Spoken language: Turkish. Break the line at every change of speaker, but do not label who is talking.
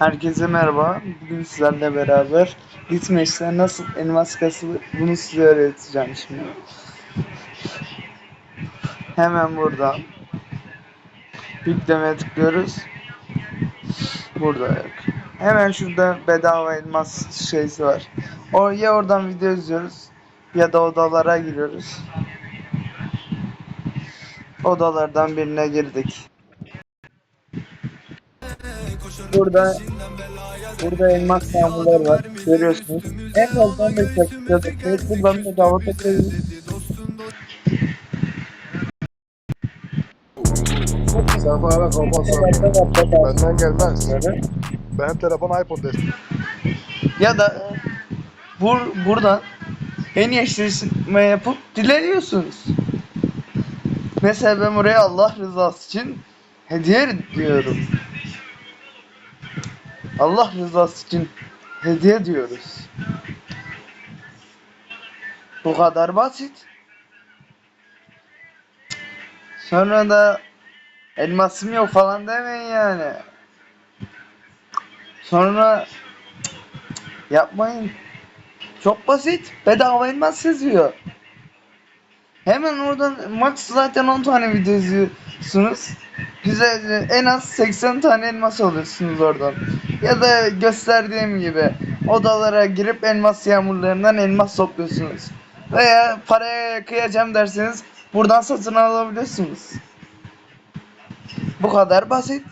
Herkese merhaba. Bugün sizlerle beraber Gitmeş'te nasıl elmas kasılır bunu size öğreteceğim şimdi. Hemen buradan yükleme tıklıyoruz. Burada yok. Hemen şurada bedava elmas şeysi var. O ya oradan video izliyoruz ya da odalara giriyoruz. Odalardan birine girdik. Burada Burada elmas yağmurlar var. Görüyorsunuz. En fazla 15 dakika bekliyoruz. Buradan bedava toplayabiliriz.
Sen bana kapat sen. Benden gelmez.
Böyle.
Benim telefon iPhone destek.
Ya da bur buradan en iyi eşleştirme yapıp dileniyorsunuz. Mesela ben buraya Allah rızası için hediye diyorum. Allah rızası için hediye diyoruz. Bu kadar basit. Sonra da elmasım yok falan demeyin yani. Sonra yapmayın. Çok basit. Bedava elmas yazıyor. Hemen oradan max zaten 10 tane video izliyorsunuz. Güzelce en az 80 tane elmas alıyorsunuz oradan. Ya da gösterdiğim gibi odalara girip elmas yağmurlarından elmas topluyorsunuz. Veya paraya kıyacağım derseniz buradan satın alabiliyorsunuz. Bu kadar basit.